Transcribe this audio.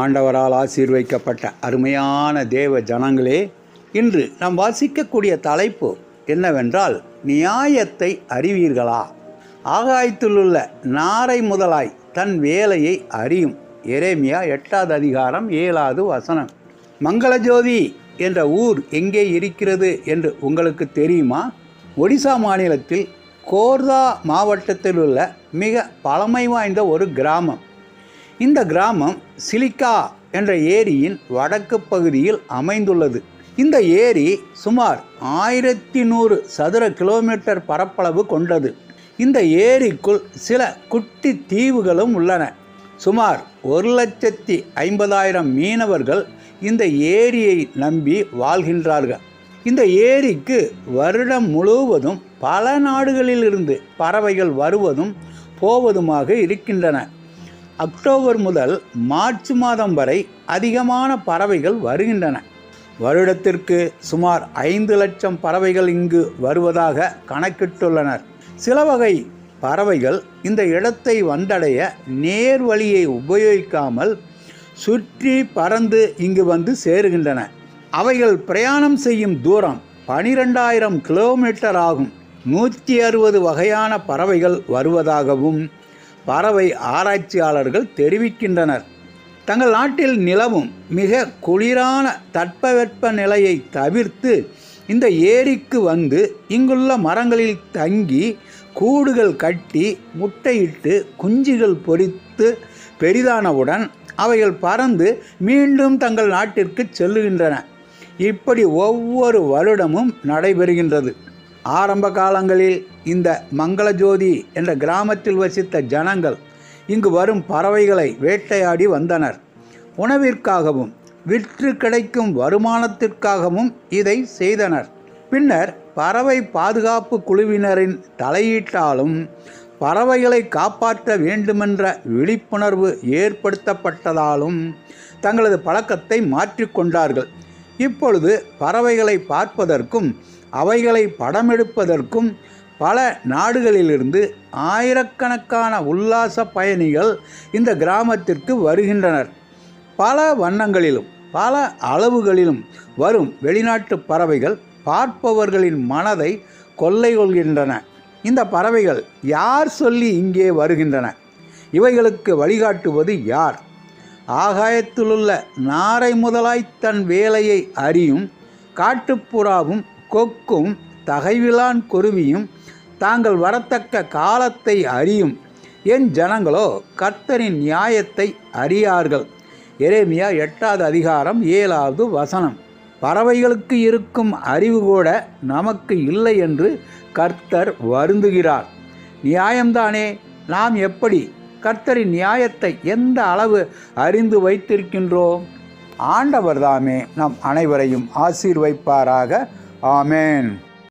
ஆண்டவரால் ஆசீர்வைக்கப்பட்ட அருமையான தேவ ஜனங்களே இன்று நாம் வாசிக்கக்கூடிய தலைப்பு என்னவென்றால் நியாயத்தை அறிவீர்களா? ஆகாயத்திலுள்ள நாரை முதலாய் தன் வேலையை அறியும். எரேமியா எட்டாவது அதிகாரம் ஏழாவது வசனம். மங்களஜோதி என்ற ஊர் எங்கே இருக்கிறது என்று உங்களுக்கு தெரியுமா? ஒடிசா மாநிலத்தில் கோர்தா மாவட்டத்தில் உள்ள மிக பழமை வாய்ந்த ஒரு கிராமம். இந்த கிராமம் சிலிக்கா என்ற ஏரியின் வடக்கு பகுதியில் அமைந்துள்ளது. இந்த ஏரி சுமார் ஆயிரத்தி நூறு சதுர கிலோமீட்டர் பரப்பளவு கொண்டது. இந்த ஏரிக்குள் சில குட்டி தீவுகளும் உள்ளன. சுமார் ஒரு லட்சத்தி ஐம்பதாயிரம் மீனவர்கள் இந்த ஏரியை நம்பி வாழ்கின்றார்கள். இந்த ஏரிக்கு வருடம் முழுவதும் பல நாடுகளிலிருந்து பறவைகள் வருவதும் போவதுமாக இருக்கின்றன. அக்டோபர் முதல் மார்ச் மாதம் வரை அதிகமான பறவைகள் வருகின்றன. வருடத்திற்கு சுமார் ஐந்து லட்சம் பறவைகள் இங்கு வருவதாக கணக்கிட்டுள்ளனர். சில வகை பறவைகள் இந்த இடத்தை வந்தடைய நேர் வழியை உபயோகிக்காமல் சுற்றி பறந்து இங்கு வந்து சேருகின்றன. அவைகள் பிரயாணம் செய்யும் தூரம் பனிரெண்டாயிரம் கிலோமீட்டர் ஆகும். நூற்றி அறுபது வகையான பறவைகள் வருவதாகவும் பறவை ஆராய்ச்சியாளர்கள் தெரிவிக்கின்றனர். தங்கள் நாட்டில் நிலவும் மிக குளிரான தட்பவெப்ப நிலையை தவிர்த்து இந்த ஏரிக்கு வந்து இங்குள்ள மரங்களில் தங்கி கூடுகள் கட்டி முட்டையிட்டு குஞ்சுகள் பொரித்து பெரிதானவுடன் அவைகள் பறந்து மீண்டும் தங்கள் நாட்டிற்கு செல்லுகின்றன. இப்படி ஒவ்வொரு வருடமும் நடைபெறுகின்றது. ஆரம்ப காலங்களில் இந்த மங்களஜோதி என்ற கிராமத்தில் வசித்த ஜனங்கள் இங்கு வரும் பறவைகளை வேட்டையாடி வந்தனர். உணவிற்காகவும் விற்று கிடைக்கும் வருமானத்திற்காகவும் இதை செய்தனர். பின்னர் பறவை பாதுகாப்பு குழுவினரின் தலையீட்டாலும் பறவைகளை காப்பாற்ற வேண்டுமென்ற விழிப்புணர்வு ஏற்படுத்தப்பட்டதாலும் தங்களது பழக்கத்தை மாற்றிக்கொண்டார்கள் இப்பொழுது பறவைகளை பார்ப்பதற்கும் அவைகளை படமெடுப்பதற்கும் பல நாடுகளிலிருந்து ஆயிரக்கணக்கான உல்லாச பயணிகள் இந்த கிராமத்திற்கு வருகின்றனர். பல வண்ணங்களிலும் பல அளவுகளிலும் வரும் வெளிநாட்டு பறவைகள் பார்ப்பவர்களின் மனதை கொள்ளை கொள்கின்றன இந்த பறவைகள் யார் சொல்லி இங்கே வருகின்றன? இவைகளுக்கு வழிகாட்டுவது யார்? ஆகாயத்திலுள்ள நாரை முதலாய் தன் வேலையை அறியும் காட்டுப்புறாவும் கொக்கும் தகைவிலான் குருவியும் தாங்கள் வரத்தக்க காலத்தை அறியும். என் ஜனங்களோ கர்த்தரின் நியாயத்தை அறியார்கள். எரேமியா எட்டாவது அதிகாரம் ஏழாவது வசனம். பறவைகளுக்கு இருக்கும் அறிவு கூட நமக்கு இல்லை என்று கர்த்தர் வருந்துகிறார். நியாயம்தானே? நாம் எப்படி கர்த்தரின் நியாயத்தை எந்த அளவு அறிந்து வைத்திருக்கின்றோம்? ஆண்டவர் தாமே நம் அனைவரையும் ஆசீர்வைப்பாராக. Amen.